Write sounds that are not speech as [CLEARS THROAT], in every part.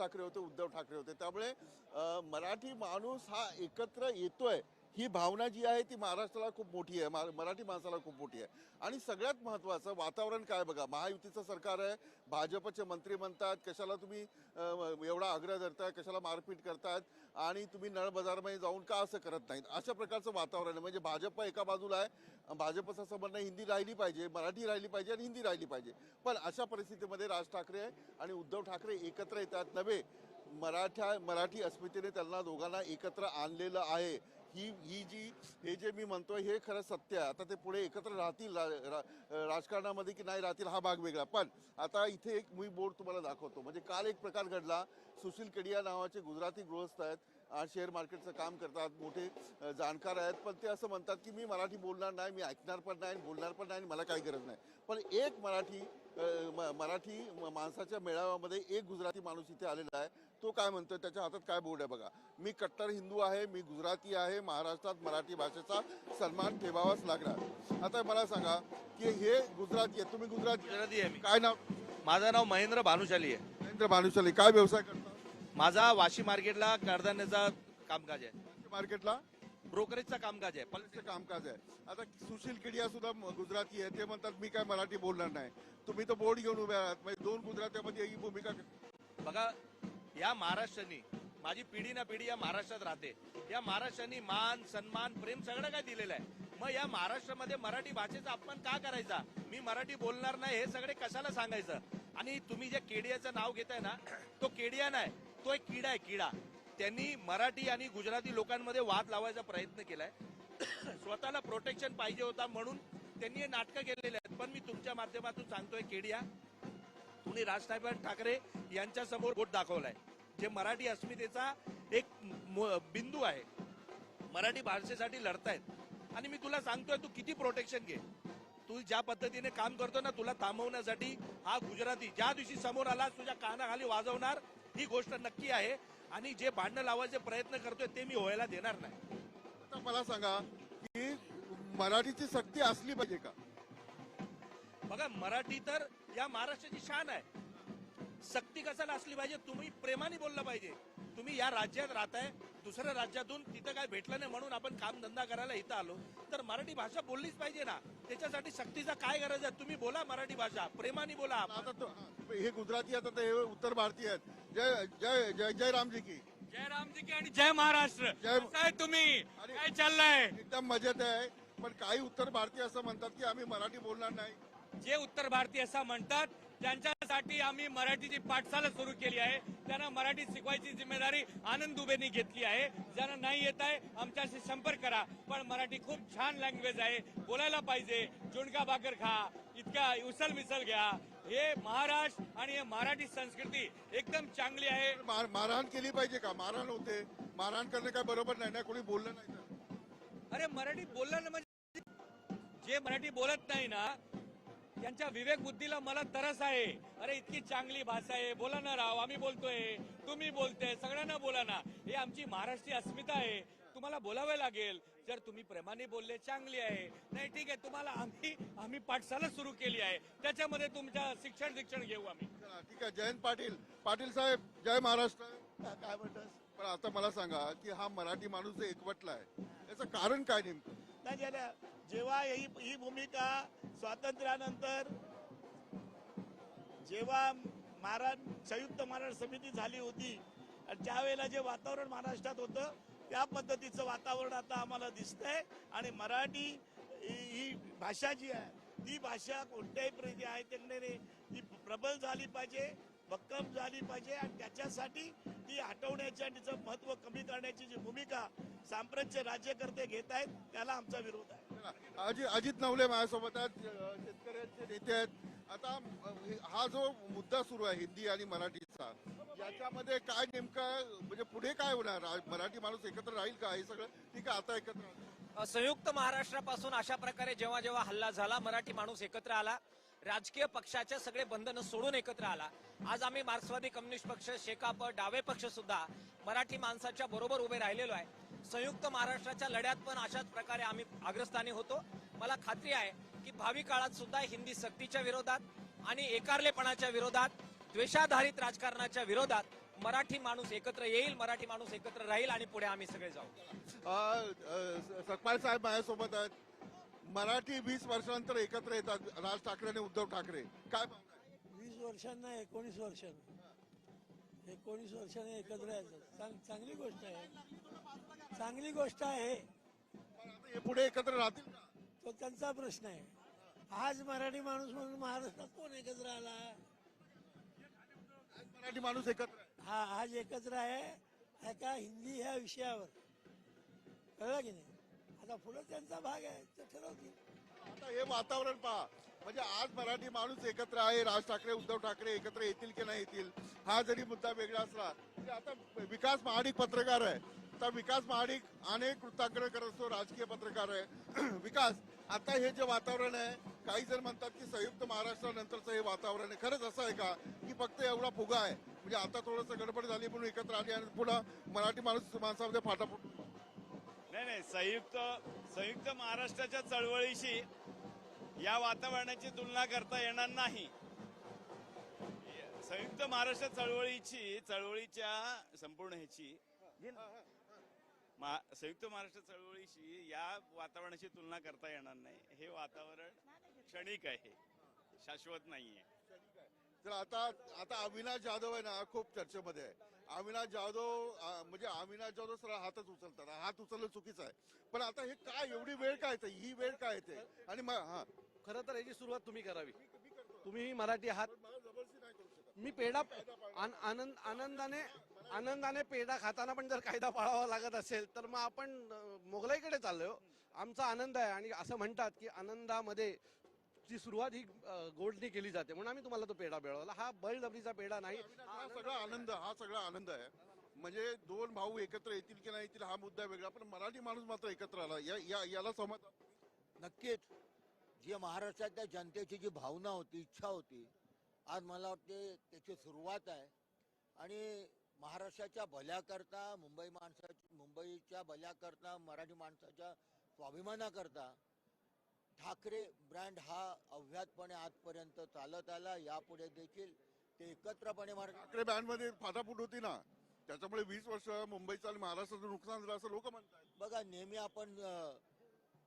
ठाकरे होते उद्धव ठाकरे होते. त्यामुळे मराठी माणूस हा एकत्र येतोय. ही भावना जी आहे ती महाराष्ट्राला खूप मोठी आहे मराठी माणसाला खूप मोठी आहे. आणि सगळ्यात महत्त्वाचं वातावरण काय बघा महायुतीचं सरकार आहे भाजपचे मंत्री म्हणतात कशाला तुम्ही एवढा आग्रह धरताय कशाला मारपीट करतात आणि तुम्ही नळबजारमध्ये जाऊन का असं करत नाहीत? अशा प्रकारचं वातावरण आहे. म्हणजे भाजप एका बाजूला आहे भाजपचं असं म्हणणं हिंदी राहिली पाहिजे मराठी राहिली पाहिजे आणि हिंदी राहिली पाहिजे. पण अशा परिस्थितीमध्ये राज ठाकरे आणि उद्धव ठाकरे एकत्र येतात. नव्हे मराठा मराठी अस्मितेने त्यांना दोघांना एकत्र आणलेलं आहे. ही ही जी हे जे मी म्हणतोय हे खरं सत्य आहे. आता ते पुढे एकत्र राहतील रा- रा- राजकारणामध्ये की नाही राहतील हा भाग वेगळा. पण आता इथे एक मी बोर्ड तुम्हाला दाखवतो. म्हणजे काल एक प्रकार घडला. सुशील कडिया नावाचे गुजराती गृहस्थ आहेत शेअर मार्केटचं काम करतात. मोठे जाणकार आहेत. पण ते असं म्हणतात की मी मराठी बोलणार नाही मी ऐकणार पण नाही आणि बोलणार पण नाही आणि मला काही गरज नाही. पण एक मराठी मराठी माणसाच्या मेळाव्यामध्ये एक गुजराती माणूस इथे आलेला आहे. तो काय म्हणतोय? त्याच्या हातात काय बोर्ड आहे बघा. मी कट्टर हिंदू आहे मी गुजराती आहे महाराष्ट्रात मराठी भाषेचा सन्मान ठेवावाच लागणार. आता मला सांगा की हे गुजराती आहे तुम्ही गुजराती गुजराती आहे काय नाव? माझं नाव महेंद्र भानुशाली आहे. नरेंद्र भानुशाली. काय व्यवसाय करता? माझा वाशी मार्केटला कडधान्याचा कामकाज आहे. मार्केटला? ब्रोकरेजचा कामकाज आहे. पण पॉलिटिक्सचं कामकाज आहे. आता सुशील केडिया सुद्धा गुजराती आहे. ते म्हणतात मी काय मराठी बोलणार नाही. तुम्ही तर बोर्ड घेऊन उभे आहात. म्हणजे दोन गुजरात्यामध्ये ही भूमिका बघा या महाराष्ट्राने माझी पिढी ना पिढी या महाराष्ट्रात राहते. या महाराष्ट्राने मान सन्मान प्रेम सगळं काय दिलेलं आहे. मग या महाराष्ट्रामध्ये मराठी भाषेचा अपमान का करायचा? मी मराठी बोलणार नाही हे सगळे कशाला सांगायचं? आणि तुम्ही जे केडियाचं नाव घेताय ना तो केडिया नाही तो एक किडा आहे किडा. त्यांनी मराठी आणि गुजराती लोकांमध्ये वाद लावायचा प्रयत्न केलाय. [COUGHS] स्वतःला प्रोटेक्शन पाहिजे होता म्हणून त्यांनी हे नाटकं केलेले आहेत. पण मी तुमच्या माध्यमातून सांगतोय केडिया तुम्ही राज ठाकरे यांच्या समोर बोट दाखवलाय. जे मराठी अस्मितेचा एक बिंदू आहे. मराठी भाषेसाठी लढतायत. आणि मी तुला सांगतोय तू किती प्रोटेक्शन घे. तू ज्या पद्धतीने काम करतो ना तुला थांबवण्यासाठी हा गुजराती ज्या दिवशी समोर आला तुझ्या कानाखाली वाजवणार ही गोष्ट नक्की आहे. आणि जे भांडण लावायचे प्रयत्न करतोय ते मी व्हायला देणार नाही. आता मला सांगा की मराठीची सक्ती असली पाहिजे का? बघा मराठी तर या महाराष्ट्राची शान आहे. सक्ती कशाला असली पाहिजे? तुम्ही प्रेमाने बोललं पाहिजे. तुम्ही या राज्यात राहताय दुसऱ्या राज्यातून तिथं काय भेटलं नाही म्हणून आपण काम धंदा करायला इथं आलो. तर मराठी भाषा बोललीच पाहिजे ना. त्याच्यासाठी सक्तीचा काय गरज आहे? तुम्ही बोला मराठी भाषा. प्रेमाने बोला आता तो हे गुजराती आहेत आता हे उत्तर भारतीय आहेत. जय जय जय जय रामजी की. जय रामजी की आणि जय महाराष्ट्र. जय- तुम्ही? काय चाललंय? एकदम मजेत आहे. पण काही उत्तर भारतीय असं म्हणतात की आम्ही मराठी बोलणार नाही. जे उत्तर भारतीय असं म्हणतात त्यांच्यासाठी आम्ही मराठीची पाठशाला सुरू केली आहे त्यांना मराठी शिकवायची जिम्मेदारी आनंद दुबेनी घेतली आहे. ज्यांना नाही येत आहे आमच्याशी संपर्क करा. पण मराठी खूप छान लँग्वेज आहे. बोलायला पाहिजे. झुणका भाकर खा इतका उसल मिसल घ्या. हे महाराष्ट्र आणि हे मराठी संस्कृती एकदम चांगली आहे. मार- मारहाण केली पाहिजे का? मारहाण होते. मारहाण करणं काय बरोबर नाही ना? कोणी बोललं नाही अरे मराठी बोललं ना म्हणजे जे मराठी बोलत नाही ना त्यांच्या विवेक बुद्धीला मला तरस आहे. अरे इतकी चांगली भाषा आहे. बोला ना राव आम्ही बोलतोय. तुम्ही बोलतोय सगळ्यांना बोला ना. हे आमची महाराष्ट्रीय अस्मिता आहे. तुम्हाला बोलावं लागेल. जर तुम्ही प्रेमाने बोलले चांगली आहे. नाही ठीक आहे तुम्हाला आम्ही आम्ही पाठशाला सुरू केली आहे. त्याच्यामध्ये तुमच्या शिक्षण शिक्षण घेऊ आम्ही. ठीक आहे. जयंत पाटील. पाटील साहेब जय महाराष्ट्र. काय म्हणतात पण आता मला सांगा की हा मराठी माणूस एकवटला आहे याचं कारण काय नेमकं? नाही जेव्हा ही ही भूमिका स्वातंत्र्यानंतर जेव्हा महाराज संयुक्त महाराष्ट्र समिती झाली होती आणि त्यावेळेला जे वातावरण महाराष्ट्रात होतं त्या पद्धतीचं वातावरण आता आम्हाला दिसतंय. आणि मराठी ही ही भाषा जी आहे ती भाषा कोणत्याही प्रती आहे त्यांनी ती प्रबल झाली पाहिजे भक्कम झाली पाहिजे. आणि त्याच्यासाठी ती हटवण्याची आणि तिचं महत्त्व कमी करण्याची जी भूमिका सांप्रतचे राज्यकर्ते घेत आहेत त्याला आमचा विरोध आहे. अजित अजित नवले माझ्यासोबत आहेत शेतकऱ्यांचे नेते आहेत. आता हा जो मुद्दा सुरू आहे हिंदी आणि मराठीचा याच्यामध्ये काय नेमकं म्हणजे पुढे काय होणार? मराठी माणूस एकत्र राहील का? हे सगळं ठीक आहे आता एकत्र संयुक्त महाराष्ट्रापासून अशा प्रकारे जेव्हा जेव्हा हल्ला झाला मराठी माणूस एकत्र आला. राजकीय पक्षाचे सगळे बंधनं सोडून एकत्र आला. आज आम्ही मार्क्सवादी कम्युनिस्ट पक्ष शेकाप डावे पक्ष सुद्धा मराठी माणसाच्या बरोबर उभे राहिलेलो आहे. संयुक्त महाराष्ट्राच्या लढ्यात पण अशाच प्रकारे आम्ही अग्रस्थानी होतो. मला खात्री आहे की भावी काळात सुद्धा हिंदी सक्तीच्या विरोधात आणि एकारलेपणाच्या विरोधात द्वेषाधारित राजकारणाच्या विरोधात मराठी माणूस एकत्र येईल मराठी माणूस एकत्र राहील आणि पुढे आम्ही सगळे जाऊ. सकपाळ साहेब माझ्यासोबत आहेत. मराठी वीस वर्षानंतर एकत्र येतात. राज ठाकरे आणि उद्धव ठाकरे. काय? वीस वर्षांना एकोणीस वर्षांना. एकोणीस वर्षांनी एकत्र यायचं. चांग चांगली गोष्ट आहे. चांगली गोष्ट आहे. हे पुढे एकत्र राहतील का? तो त्यांचा प्रश्न आहे. आज मराठी माणूस म्हणून महाराष्ट्रात कोण एकत्र आला? आज मराठी माणूस एकत्र आहे. हा आज एकत्र आहे. एका हिंदी ह्या विषयावर. कळलं की नाही? आता पुढे त्यांचा भाग आहे. ते ठरवतील. आता हे वातावरण पहा. म्हणजे आज मराठी माणूस एकत्र आहे राज ठाकरे उद्धव ठाकरे एकत्र येतील की नाही येतील हा जरी मुद्दा वेगळा असला म्हणजे आता विकास महाडिक पत्रकार आहे. तर विकास महाडिक अनेक वृत्तांकन करत असतो राजकीय पत्रकार आहे. [CLEARS THROAT] विकास आता हे जे वातावरण आहे काही जण म्हणतात की संयुक्त महाराष्ट्रानंतरचं हे वातावरण आहे. खरंच असं आहे का? की फक्त एवढा फुगा आहे. म्हणजे आता थोडंसं गडबड झाली म्हणून एकत्र आली आणि पुन्हा मराठी माणूस माणसामध्ये फाटाफूट नाही नाही संयुक्त संयुक्त महाराष्ट्राच्या चळवळीशी या वातावरणाची तुलना करता येणार नाही. संयुक्त महाराष्ट्र चळवळीची चळवळीच्या संपूर्ण ह्याची संयुक्त महाराष्ट्र चळवळीशी या वातावरणाची तुलना करता येणार नाही. हे वातावरण क्षणिक आहे. शाश्वत नाहीये. तर आता आता अविनाश जाधव आहे ना खूप चर्चेमध्ये आहे. अविनाश जाधव म्हणजे अविनाश जाधव सरळ हातच उचलतात. हात उचलणं चुकीचं आहे. पण आता हे काय एवढी वेळ काय येते? ही वेळ काय येते? आणि मग हा. खरं तर याची सुरुवात तुम्ही करावी. तुम्ही मराठी आहात. मी पेढा आन- आनंद आनंदाने आनंदाने पेढा खाताना पण जर कायदा पाळावा लागत असेल तर मग आपण मोगलाईकडे चाललोय हो. आमचा आनंद आहे आणि असं म्हणतात की आनंदामध्ये ची सुरुवात ही अं, गोडनी केली जाते. म्हणून आम्ही तुम्हाला तो पेढा मिळवला. हा बळजबरीचा पेढा नाही. हा सगळा आनंद हा सगळा आनंद आहे. म्हणजे दोन भाऊ एकत्र येतील की नाही येतील हा मुद्दा वेगळा. पण मराठी माणूस मात्र एकत्र आला. या- या- याला सहमत नक्कीच. जी महाराष्ट्रातल्या जनतेची जी भावना होती इच्छा होती आज मला वाटते त्याची सुरुवात आहे. आणि महाराष्ट्राच्या भल्याकरता मुंबई माणसा मुंबईच्या भल्याकरता मराठी माणसाच्या स्वाभिमानाकरता ठाकरे ब्रँड हा अव्यातपणे आजपर्यंत चालत आला. यापुढे देखील ते एकत्रपणे मराठी ठाकरे बँडमध्ये फाटाफूट होती ना. त्याच्यामुळे वीस वर्ष मुंबईचं आणि महाराष्ट्राचं नुकसान झालं असं लोक म्हणतात बघा नेहमी आपण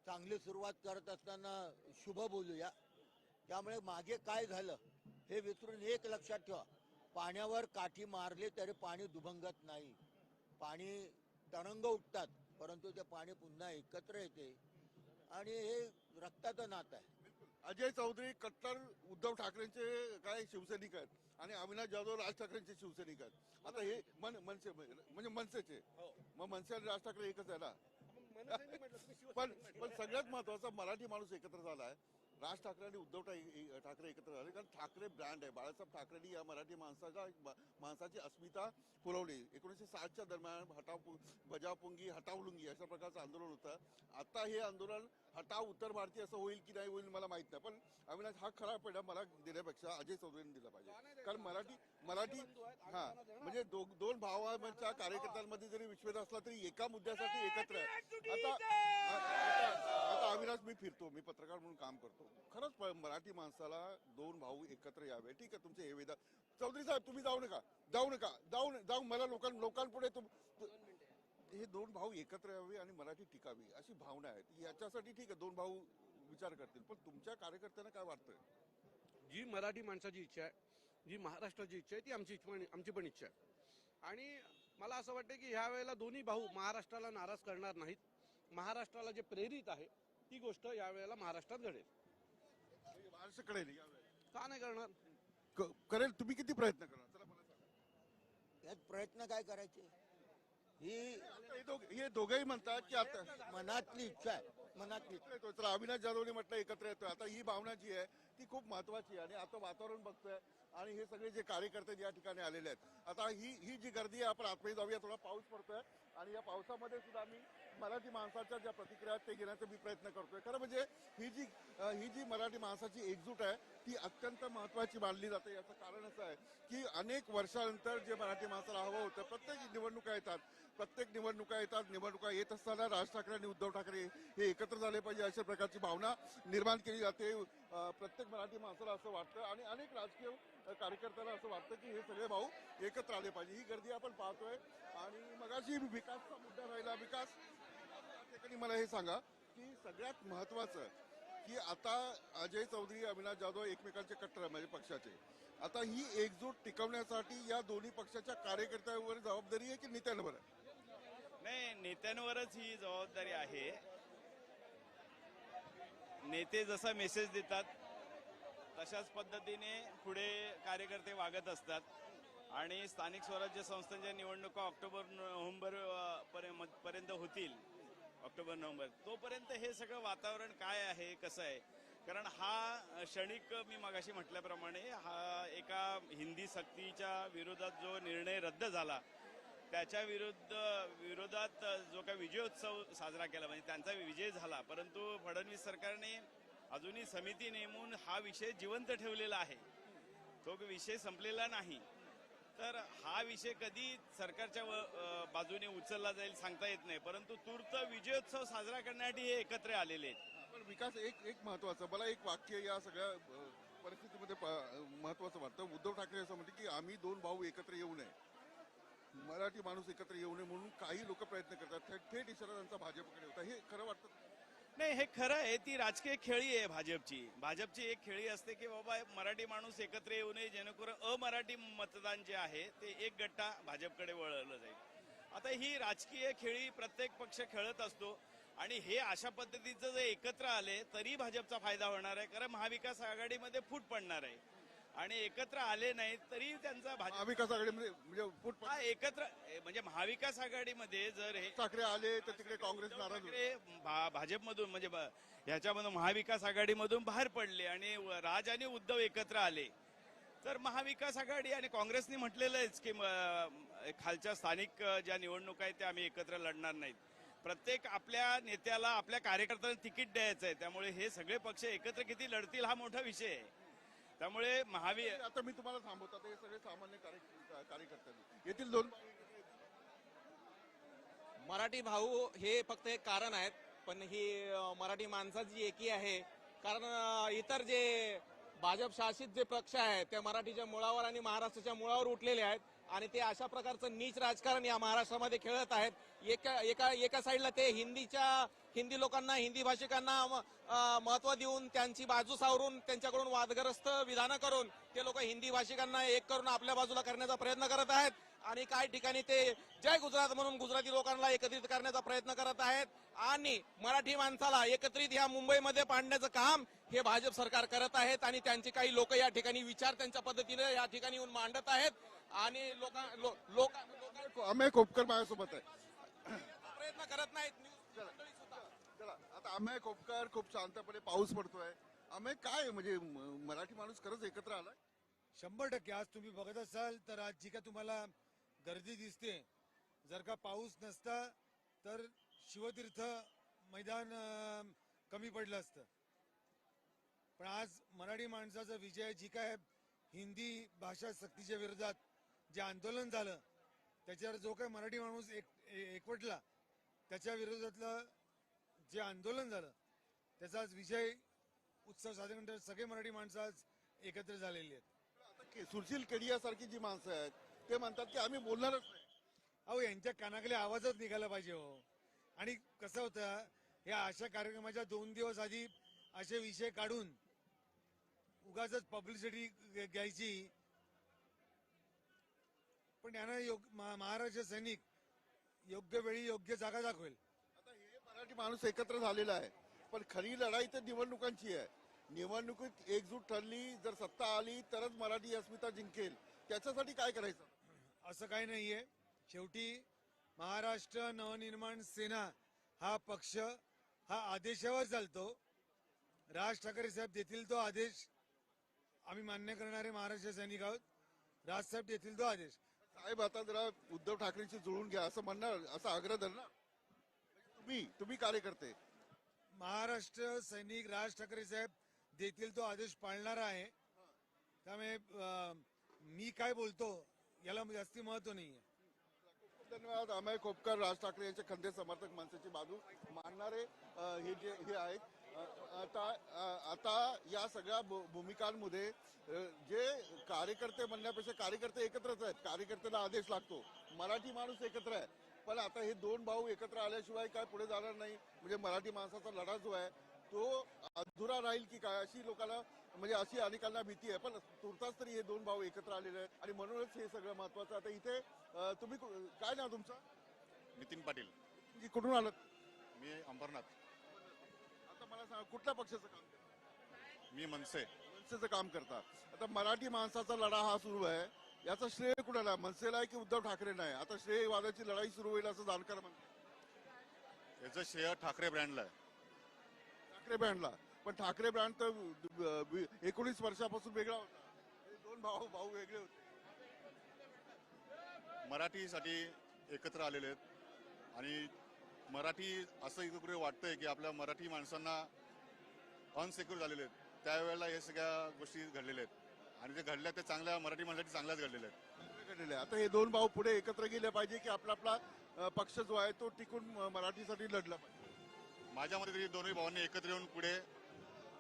चांगली सुरुवात करत असताना शुभ बोलूया. त्यामुळे मागे काय झालं हे विसरून एक लक्षात ठेवा. पाण्यावर काठी मारली तरी पाणी दुभंगत नाही. पाणी तरंग उठतात परंतु ते पाणी पुन्हा एकत्र येते. आणि हे रक्ताचं नातं आहे. अजय चौधरी कट्टर उद्धव ठाकरेंचे काय शिवसैनिक आहेत आणि अविनाश जाधव राज ठाकरेंचे शिवसैनिक आहेत. आता हे मन मनसे म्हणजे मनसेचे. मग मनसे आणि राज ठाकरे एकच आहे ना? पण पण सगळ्यात महत्त्वाचा मराठी माणूस एकत्र झाला आहे. राज ठाकरे आणि उद्धव ठाकरे एकत्र झाले कारण ठाकरे ब्रँड आहे. बाळासाहेब ठाकरेंनी या मराठी माणसाच्या माणसाची अस्मिता पुरवली एकोणीसशे साठच्या दरम्यान हटाव बजावपुंगी हटावलुंगी अशा प्रकारचं आंदोलन होतं. आता हे आंदोलन हटाव उत्तर भारतीय असं होईल की नाही होईल मला माहीत नाही. पण अविनाश हा खरा पेढा मला देण्यापेक्षा अजय चौधरीने दिला पाहिजे. कारण मराठी मराठी हा म्हणजे दो, दोन भावांच्या कार्यकर्त्यांमध्ये जरी विश्वेद असला तरी एका मुद्द्यासाठी एकत्र. आहे आता आता अविनाश मी फिरतो मी पत्रकार म्हणून काम करतो. खरंच प- मराठी माणसाला दोन भाऊ एकत्र यावे. ठीक आहे तुमचे हे वेदा चौधरी साहेब तुम्ही जाऊ नका जाऊ नका जाऊ न- जाऊ मला लोकां लोकांपुढे हे दोन भाऊ एकत्र यावे आणि मराठी टिकावी अशी भावना आहे याच्यासाठी ठीक आहे दोन भाऊ विचार करतील पण तुमच्या कार्यकर्त्यांना काय वाटतंय? जी मराठी माणसाची इच्छा आहे जी महाराष्ट्राची इच्छा आहे ती आमची इच्छा पण- आमची पण इच्छा आहे. आणि मला असं वाटतं की ह्या वेळेला दोन्ही भाऊ महाराष्ट्राला नाराज करणार नाहीत. महाराष्ट्राला जे प्रेरित आहे ती गोष्ट यावेळेला महाराष्ट्रात घडेल. महाराष्ट्र कळेल. का नाही करणार? क- करेल तुम्ही किती प्रयत्न करणार? चला मला सांगा. यात प्रयत्न काय करायचे? ही आता हे दोघ- हे दोघेही म्हणतात की आता मनातली इच्छा आहे मनातली. एकत्र येतोय. तर अविनाश जाधवने म्हटलं एकत्र येतोय. आता ही भावना जी आहे ती खूप महत्वाची आहे. आणि आता वातावरण बघतोय आणि हे सगळे जे कार्यकर्ते या ठिकाणी आलेले आहेत. आता ही ही जी गर्दी आहे आपण आतमध्ये जाऊया. थोडा पाऊस पडतोय. आणि या पावसामध्ये सुद्धा आम्ही मराठी माणसाच्या ज्या प्रतिक्रिया आहेत ते घेण्याचा मी प्रयत्न करतोय. खरं म्हणजे ही जी ही जी मराठी माणसाची एकजूट आहे ती अत्यंत महत्वाची मानली जाते. याचं कारण असं आहे की अनेक वर्षानंतर जे मराठी माणसाला हवं होतं प्रत्येक निवडणुका येतात. प्रत्येक निवडणुका येतात निवडणुका येत असताना राज ठाकरे आणि उद्धव ठाकरे हे एकत्र झाले पाहिजे अशा प्रकारची भावना निर्माण केली जाते. प्रत्येक मराठी माणसाला असं वाटतं आणि अनेक राजकीय कार्यकर्त्याला असं वाटतं की हे सगळे भाऊ एकत्र आले पाहिजे. ही गर्दी आपण पाहतोय. आणि मगाशी विकासचा मुद्दा राहिला. विकास ठिकाणी मला हे सांगा की सगळ्यात महत्वाचं की आता अजय चौधरी अविनाश जाधव एकमेकांचे कट्टर म्हणजे पक्षाचे. आता ही एकजूट टिकवण्यासाठी या दोन्ही पक्षाच्या कार्यकर्त्यांवर जबाबदारी आहे की नेत्यांवर आहे? नाही नेत्यांवरच ही जबाबदारी आहे. नेते जसा मेसेज देतात तशाच पद्धतीने पुढे कार्यकर्ते वागत असतात. आणि स्थानिक स्वराज्य संस्थांच्या निवडणुका ऑक्टोबर नोव्हेंबर पर्यंत पर्यंत होतील. October November. तोपर्यंत हे सगळं वातावरण काय आहे कसं आहे? कारण हा क्षणिक मी मगाशी म्हटल्याप्रमाणे हा एका हिंदी सक्तीच्या विरोधात जो निर्णय रद्द झाला त्याच्या विरुद्ध विरोधात जो काही विजयोत्सव साजरा केला म्हणजे त्यांचा विजय झाला. परंतु फडणवीस सरकारने अजूनही समिती नेमून हा विषय जिवंत ठेवलेला आहे. तो विषय संपलेला नाही. तर हा विषय कधी सरकारच्या बाजूने उचलला जाईल सांगता येत नाही. परंतु तूर्त विजयोत्सव साजरा करण्यासाठी हे एकत्र आलेले आहेत. पण विकास एक एक महत्वाचं मला एक वाक्य या सगळ्या परिस्थितीमध्ये महत्वाचं वाटतं. उद्धव ठाकरे असं म्हणते की आम्ही दोन भाऊ एकत्र येऊ नये. मराठी माणूस एकत्र येऊ नये म्हणून काही लोक प्रयत्न करतात. थेट थेट इशारा त्यांचा भाजपकडे होता. हे खरं वाटतं? नाही हे खरं आहे. ती राजकीय खेळी आहे भाजपची. भाजपची एक खेळी असते की बाबा मराठी माणूस एकत्र येऊ नये जेणेकरून अमराठी मतदान जे आहे ते एक गट्टा भाजपकडे वळवलं जाईल. आता ही राजकीय खेळी प्रत्येक पक्ष खेळत असतो आणि हे अशा पद्धतीचं जर एकत्र आले तरी भाजपचा फायदा होणार आहे कारण महाविकास आघाडीमध्ये फूट पडणार आहे. आणि एकत्र आले नाही तरी त्यांचा भाजप महाविकास आघाडीमध्ये म्हणजे फूट हा एकत्र म्हणजे महाविकास आघाडीमध्ये जर हे ठाकरे आले तर तिकडे काँग्रेस उद्धव नाराज होते. ठाकरे भा- भाजपमधून म्हणजे ब- ह्याच्यामधून महाविकास आघाडीमधून बाहेर पडले आणि व- राज आणि उद्धव एकत्र आले. तर महाविकास आघाडी आणि काँग्रेसनी म्हटलेलं आहेच की म- खालच्या स्थानिक अ, ज्या निवडणुका आहेत त्या आम्ही एकत्र लढणार नाहीत. प्रत्येक आपल्या नेत्याला आपल्या कार्यकर्त्यांना तिकीट द्यायचं आहे. त्यामुळे हे सगळे पक्ष एकत्र किती लढतील हा मोठा विषय आहे. त्यामुळे महावि आता मी तुम्हाला थांबवतो आता हे सगळे सामान्य कार्य- कार्यकर्ते येथील दोन. मराठी भाऊ हे फक्त एक कारण आहेत पण ही अं, मराठी माणसाची एकी आहे कारण अं, इतर जे भाजप शासित जे पक्ष आहेत ते मराठीच्या मुळावर आणि महाराष्ट्राच्या मुळावर उठलेले आहेत आणि ते अशा प्रकारचं नीच राजकारण या महाराष्ट्रामध्ये खेळत आहेत. एका एका एका साईडला ते हिंदीच्या हिंदी लोकांना हिंदी भाषिकांना महत्त्व देऊन त्यांची बाजू सावरून त्यांच्याकडून वादग्रस्त विधानं करून ते लोक हिंदी भाषिकांना एक करून आपल्या बाजूला करण्याचा प्रयत्न करत आहेत. आणि काही ठिकाणी ते जय गुजरात म्हणून गुजराती लोकांना एकत्रित करण्याचा प्रयत्न करत आहेत. आणि मराठी माणसाला एकत्रित या मुंबईमध्ये पाडण्याचं काम हे भाजप सरकार करत आहेत. आणि त्यांचे काही लोक या ठिकाणी विचार त्यांच्या पद्धतीने या ठिकाणी येऊन मांडत आहेत. आणि लोक लोक अमेय खोपकर माझ्यासोबत आहे. प्रयत्न करत नाहीत. न्यूज मंडळी सुद्धा. चला. आता अमेय खोपकर खूप शांतपणे पाऊस पडतोय. अमेय काय म्हणजे म- मराठी माणूस खरंच एकत्र आलाय? शंभर टक्के. आज तुम्ही बघत असाल तर आज जी का तुम्हाला गर्दी दिसते. जर का पाऊस नसता तर शिवतीर्थ मैदान अं, कमी पडलं असतं. पण आज मराठी माणसाचा विजय जी काय हिंदी भाषा सक्तीच्या विरोधात जे आंदोलन झालं त्याच्यावर जो काही मराठी माणूस एक एकवटला त्याच्या विरोधातलं जे आंदोलन झालं त्याचा आज विजय उत्सव साजरा करण्यासाठी सगळे मराठी माणसं आज एकत्र झालेली आहेत. सुशील केडिया सारखी जी माणसं आहेत ते म्हणतात की आम्ही बोलणारच नाही. अहो यांच्या कानाखाली आवाजच निघाला पाहिजे हो. आणि कसं होतं या अशा कार्यक्रमाच्या दोन दिवस आधी असे विषय काढून उगाच पब्लिसिटी घ्यायची पण यांना योग महा- महाराष्ट्र सैनिक योग्य वेळी योग्य जागा दाखवेल. आता हे मराठी माणूस एकत्र झालेला आहे पण खरी लढाई तर निवडणुकांची आहे. निवडणुकीत एकजूट ठरली जर सत्ता आली तरच मराठी अस्मिता जिंकेल. त्याच्यासाठी काय करायचं? असं काही नाहीये. शेवटी महाराष्ट्र नवनिर्माण सेना हा पक्ष हा आदेशावर चालतो. राज ठाकरे साहेब देतील तो आदेश. आम्ही मान्य करणारे महाराष्ट्र सैनिक आहोत. राज साहेब देतील तो आदेश. साहेब आता जरा उद्धव ठाकरेंशी जुळून घ्या असं म्हणणार असा आग्रह धरणार. म्हणजे तुम्ही तुम्ही कार्यकर्ते. महाराष्ट्र सैनिक राज ठाकरे साहेब देतील तो आदेश पाळणारा आहे. त्यामुळे अं, मी काय बोलतो याला जास्ती महत्त्व नाहीये. खूप धन्यवाद. अमय खोपकर राज ठाकरे यांचे खंदे समर्थक माणसाची बाजू. मानणारे अ, हे जे हे आहेत आता आता या सगळ्या भूमिकांमध्ये जे कार्यकर्ते म्हणण्यापेक्षा कार्यकर्ते एकत्रच आहेत. कार्यकर्त्याला आदेश लागतो. मराठी माणूस एकत्र आहे. पण आता हे दोन भाऊ एकत्र आल्याशिवाय काय पुढे जाणार नाही? म्हणजे मराठी माणसाचा लढा जो आहे तो अधुरा राहील की काय? अशी लोकांना म्हणजे अशी अनेकांना भीती आहे. पण तुर्तास तरी हे दोन भाऊ एकत्र आलेले आहेत. आणि म्हणूनच हे सगळं महत्वाचं आता इथे तुम्ही काय नाव तुमचं? नितीन पाटील. कुठून आलं मी अंबरनाथ. मला सांगा कुठल्या पक्षाचं काम करता? मी मनसे. मनसेचं काम करता. आता मराठी माणसाचा लढा हा सुरू आहे. याचा श्रेय कुणाला? मनसेला आहे की उद्धव ठाकरे नाही? आता श्रेय वादाची लढाई सुरू होईल असं जानकर म्हणतात. याचं श्रेय ठाकरे ब्रँडला आहे. ठाकरे ब्रँडला. पण ठाकरे ब्रँड तर एकोणीस वर्षापासून वेगळा होता. दोन भाऊ भाऊ वेगळे होते. मराठीसाठी एकत्र आलेले आहेत. आणि मराठी असं इकडे कुठे वाटतंय की आपल्या मराठी माणसांना अनसेक्युर झालेले आहेत. त्यावेळेला हे सगळ्या गोष्टी घडलेल्या आहेत. आणि जे घडल्या ते चांगल्या मराठी माणसासाठी चांगल्याच घडलेल्या आहेत. घडलेले आहे. आता हे दोन भाऊ पुढे एकत्र गेले पाहिजे की आपला आपला पक्ष जो आहे तो टिकून मराठीसाठी लढला पाहिजे? माझ्या मते तरी दोन्ही भावांनी एकत्र येऊन पुढे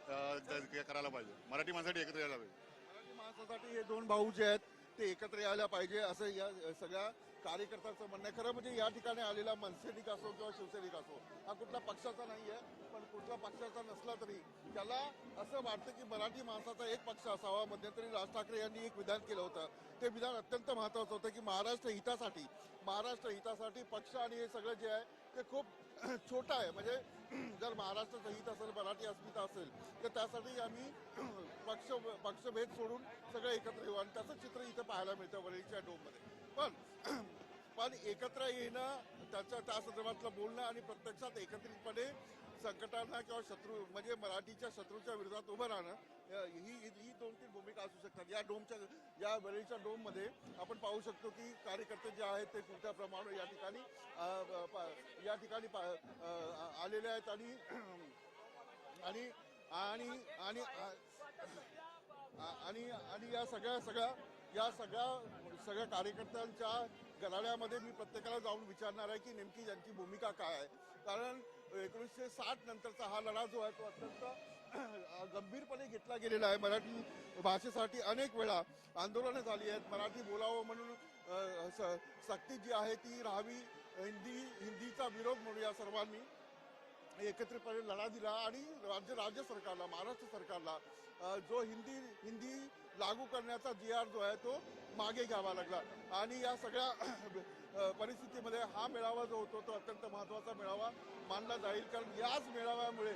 करायला पाहिजे. मराठी माणसासाठी एकत्र यायला पाहिजे. मराठी माणसासाठी हे दोन भाऊ जे आहेत ते एकत्र यायला पाहिजे असं या सगळ्या कार्यकर्त्यांचं म्हणणं आहे. खरं म्हणजे या ठिकाणी आलेला मनसेनिक असो किंवा शिवसैनिक असो हा कुठला पक्षाचा नाही आहे पण कुठला पक्षाचा नसला तरी त्याला असं वाटतं की मराठी माणसाचा एक पक्ष असावा मध्यंतरी राज ठाकरे यांनी एक विधान केलं होतं. ते विधान अत्यंत महत्वाचं होतं की महाराष्ट्र हितासाठी महाराष्ट्र हितासाठी पक्ष आणि हे सगळं जे आहे ते खूप [CLEARS THROAT] छोटं आहे. म्हणजे [CLEARS THROAT] जर महाराष्ट्राचं हित असेल मराठी अस्मिता असेल तर त्यासाठी आम्ही [CLEARS THROAT] पक्ष पक्षभेद सोडून सगळं एकत्र येऊ. आणि त्याचं चित्र इथं पाहायला मिळतं वरळीच्या डोममध्ये. पण [CLEARS THROAT] पण एकत्र येणं त्याच्या त्या संदर्भातलं बोलणं आणि प्रत्यक्षात एकत्रितपणे संकटांना किंवा शत्रू म्हणजे मराठीच्या शत्रूच्या विरोधात उभं राहणं ही ही दोन तीन भूमिका असू शकतात. या डोमच्या या वेळेच्या डोममध्ये आपण पाहू शकतो की कार्यकर्ते जे आहेत ते कोणत्या प्रमाणावर या ठिकाणी पा- या ठिकाणी पा- आलेले आहेत आणि [CLEARS THROAT] आणि आणि आणि [CLEARS THROAT] आणि आणि या सगळ्या सगळ्या या सगळ्या सगळ्या कार्यकर्त्यांच्या गराड्यामध्ये मी प्रत्येकाला जाऊन विचारणार आहे की नेमकी यांची भूमिका काय आहे. कारण एकोणीसशे साठ नंतरचा हा लढा जो आहे तो अत्यंत गंभीरपणे घेतला गेलेला आहे. मराठी भाषेसाठी अनेक वेळा आंदोलनं झाली आहेत. मराठी बोलावं म्हणून स- सक्ती जी आहे ती राहावी. हिंदी हिंदीचा विरोध म्हणून या सर्वांनी एकत्रितपणे लढा दिला आणि राज्य राज्य सरकारला महाराष्ट्र सरकारला जो हिंदी हिंदी लागू करण्याचा जी आर जो आहे तो मागे घ्यावा लागला. आणि या सगळ्या परिस्थितीमध्ये हा मेळावा जो होतो तो अत्यंत महत्त्वाचा मेळावा मानला जाईल. कारण याच मेळाव्यामुळे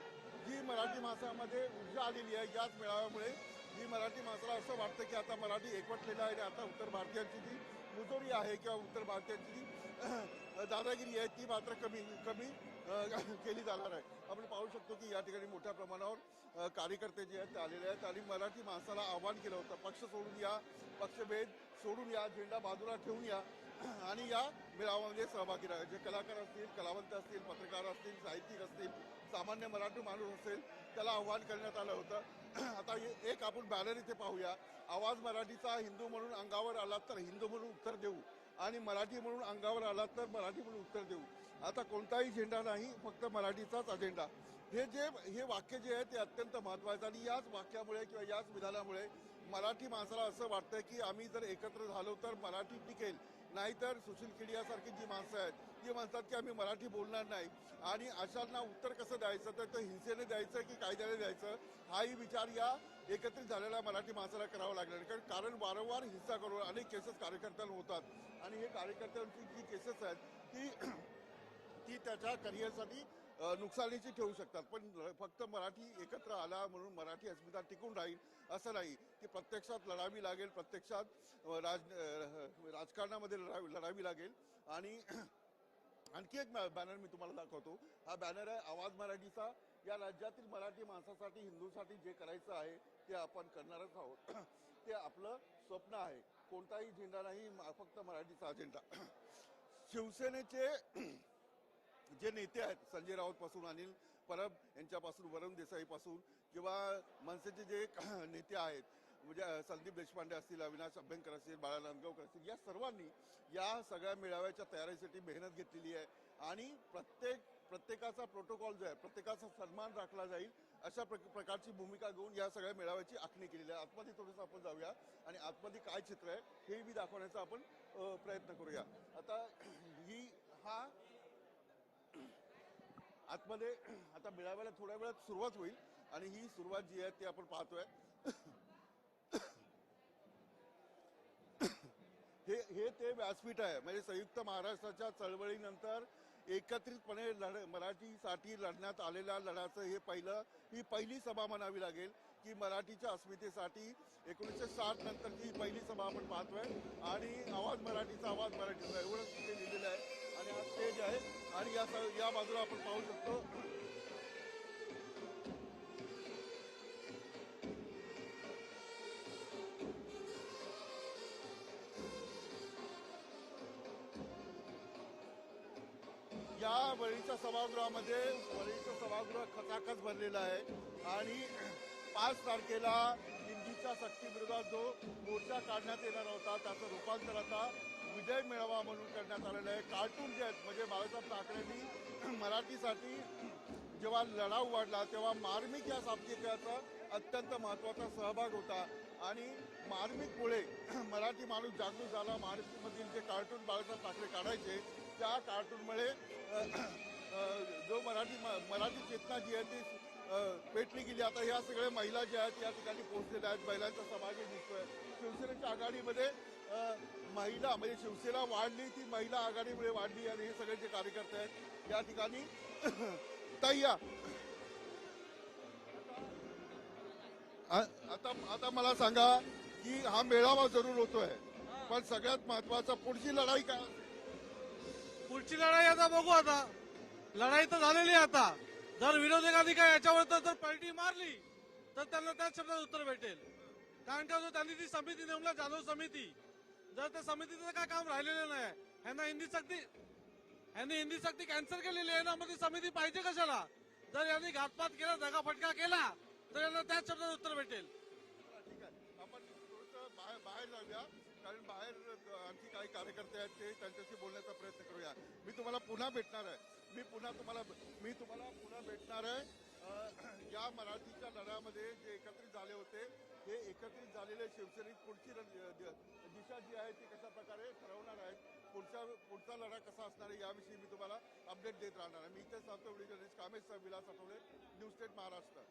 जी मराठी माणसामध्ये ऊर्जा आलेली आहे याच मेळाव्यामुळे जी मराठी माणसाला असं वाटतं की आता मराठी एकवटलेलं आहे आणि आता उत्तर भारतीयांची जी मुजोरी आहे किंवा उत्तर भारतीयांची जी दादागिरी आहे ती मात्र कमी कमी केली जाणार आहे. आपण पाहू शकतो की या ठिकाणी मोठ्या प्रमाणावर कार्यकर्ते जे आहेत ते आलेले आहेत आणि मराठी माणसाला आव्हान केलं होतं. पक्ष सोडून या पक्षभेद सोडून या झेंडा बाजूला ठेवून या [CLEARS THROAT] आणि या मेळाव्यामध्ये सहभागी राहा. जे कलाकार असतील कलावंत असतील पत्रकार असतील साहित्यिक असतील सामान्य मराठी माणूस असेल त्याला आव्हान करण्यात आलं होतं. [CLEARS THROAT] आता एक आपण बॅनर इथे पाहूया. आवाज मराठीचा हिंदू म्हणून अंगावर आला तर हिंदू म्हणून उत्तर देऊ. आणि मराठी म्हणून अंगावर आला तर मराठी म्हणून उत्तर देऊ. आता कोणताही झेंडा नाही फक्त मराठीचाच अजेंडा हे जे हे वाक्य जे आहे ते अत्यंत महत्वाचं आणि याच वाक्यामुळे किंवा याच विधानामुळे मराठी माणसाला असं वाटतं की आम्ही जर एकत्र झालो तर मराठी टिकेल. नाहीतर सुशील खेडियासारखी जी माणसं आहेत ती म्हणतात की आम्ही मराठी बोलणार नाही. आणि अशांना उत्तर कसं द्यायचं? तर ते हिंसेने द्यायचं की कायद्याने द्यायचं? हाही विचार या एकत्रित झालेल्या मराठी माणसाला करावा लागला कारण कारण वारंवार हिंसा करून अनेक केसेस कार्यकर्त्यांना होतात. आणि हे कार्यकर्त्यांची जी केसेस आहेत ती [CLEARS THROAT] ती त्याच्या करिअरसाठी नुकसानीची ठेवू शकतात. पण फक्त मराठी एकत्र आला म्हणून मराठी अस्मिता टिकून राहील असं नाही ती प्रत्यक्षात लढावी लागेल प्रत्यक्षात राज राजकारणामध्ये लढावी लढावी लागेल. आणि [CLEARS THROAT] आणखी एक बॅनर मी तुम्हाला दाखवतो. हा बॅनर आहे आवाज मराठीचा. या राज्यातील मराठी माणसासाठी हिंदूसाठी जे करायचं आहे ते आपण करणारच आहोत. [CLEARS THROAT] ते आपलं स्वप्न आहे. कोणताही झेंडा नाही फक्त मराठीचा अजेंडा [CLEARS THROAT] शिवसेनेचे जे नेते आहेत संजय राऊत पासून अनिल परब यांच्यापासून वरुण देसाई पासून किंवा मनसेचे जे [CLEARS THROAT] नेते आहेत म्हणजे संदीप देशपांडे असतील अविनाश अभ्यंकर असतील बाळा नांदगावकर असतील या सर्वांनी या सगळ्या मेळाव्याच्या तयारीसाठी मेहनत घेतलेली आहे. आणि प्रत्येक प्रत्येकाचा प्रोटोकॉल जो आहे प्रत्येकाचा सन्मान राखला जाईल अशा प्रकारची भूमिका घेऊन या सगळ्या मेळाव्याची आखणी केलेली आहे. आतमध्ये थोडंसं आपण जाऊया आणि आतमध्ये काय चित्र आहे हे बी दाखवण्याचा आपण प्रयत्न करूया. आता [CLEARS THROAT] ही हा आतमध्ये आता मेळाव्याला थोड्या वेळात सुरुवात होईल आणि ही सुरुवात जी आहे ती आपण पाहतोय. हे हे ते व्यासपीठ आहे. म्हणजे संयुक्त महाराष्ट्राच्या चळवळीनंतर एकत्रितपणे लढ मराठीसाठी लढण्यात आलेल्या लढ्याचं हे पहिलं ही पहिली सभा म्हणावी लागेल की मराठीच्या अस्मितेसाठी एकोणीसशे साठ नंतरची ही पहिली सभा आपण पाहतोय. आणि आवाज मराठीचा आवाज मराठीचा. एवढंच तिथे लिहिलेलं आहे. आणि हा स्टेज आहे आणि या या बाजूला आपण पाहू शकतो. या वळीच्या सभागृहामध्ये वळीचं सभागृह खचाखच भरलेलं आहे. आणि पाच तारखेला हिंदीच्या सक्तीविरोधात जो मोर्चा काढण्यात येणार होता त्याचं रूपांतर आता विजय मिळावा म्हणून करण्यात आलेलं आहे. कार्टून जे आहेत म्हणजे बाळासाहेब ठाकरेंनी [CLEARS THROAT] मराठीसाठी [CLEARS THROAT] जेव्हा लढा वाढला तेव्हा मार्मिक या साप्ताहिकाचा अत्यंत महत्त्वाचा सहभाग होता. आणि मार्मिकमुळे [CLEARS THROAT] मराठी माणूस जागृत झाला. मार्मिकमधील जे कार्टून बाळासाहेब ठाकरे काढायचे त्या कार्टूनमुळे जो मराठी मराठी चेतना जी आहे ती पेटली गेली. आता ह्या सगळ्या महिला ज्या आहेत या ठिकाणी पोहोचलेल्या आहेत. महिलांचा समावेश दिसतोय. शिवसेनेच्या आघाडीमध्ये महिला म्हणजे शिवसेना वाढली ती महिला आघाडीमुळे वाढली आणि हे सगळे जे कार्यकर्ते आहेत या ठिकाणी [COUGHS] तय्या आता आता मला सांगा की हा मेळावा जरूर होतोय पण सगळ्यात महत्त्वाचा पुढची लढाई काय पुढची लढाई आता बघू आता. लढाई तर झालेली आहे आता. जर विरोधकांनी काय याच्यावर तर जर पलटी मारली तर त्यांना त्याच शब्दात उत्तर भेटेल. कारण का जो त्यांनी ती समिती नेमला जाधव समिती. जर त्या समितीचं काय काम राहिलेलं नाही ह्यांना हिंदी सक्ती ह्यांनी हिंदी सक्ती कॅन्सल केलेली आहे ना मग ती समिती पाहिजे कशाला? जर यांनी घातपात केला दगाफटका केला तर यांना त्याच शब्दात उत्तर भेटेल. ठीक आहे. आपण थोडंसं बाहेर बाहेर जाऊया कारण बाहेर आणखी काही कार्यकर्ते आहेत ते त्यांच्याशी बोलण्याचा प्रयत्न करूया. मी तुम्हाला पुन्हा भेटणार आहे. मी पुन्हा तुम्हाला मी तुम्हाला पुन्हा भेटणार आहे. [CLEARS THROAT] या मराठीच्या लढ्यामध्ये जे एकत्रित झाले होते हे एकत्रित झालेले शिवसेनेत पुढची दिशा जी आहे ती कशा प्रकारे ठरवणार आहेत पुढचा पुढचा लढा कसा असणार आहे याविषयी मी तुम्हाला अपडेट देत राहणार आहे. मी इथे सांगतो video Kamesh Vilas Athawale news state Maharashtra.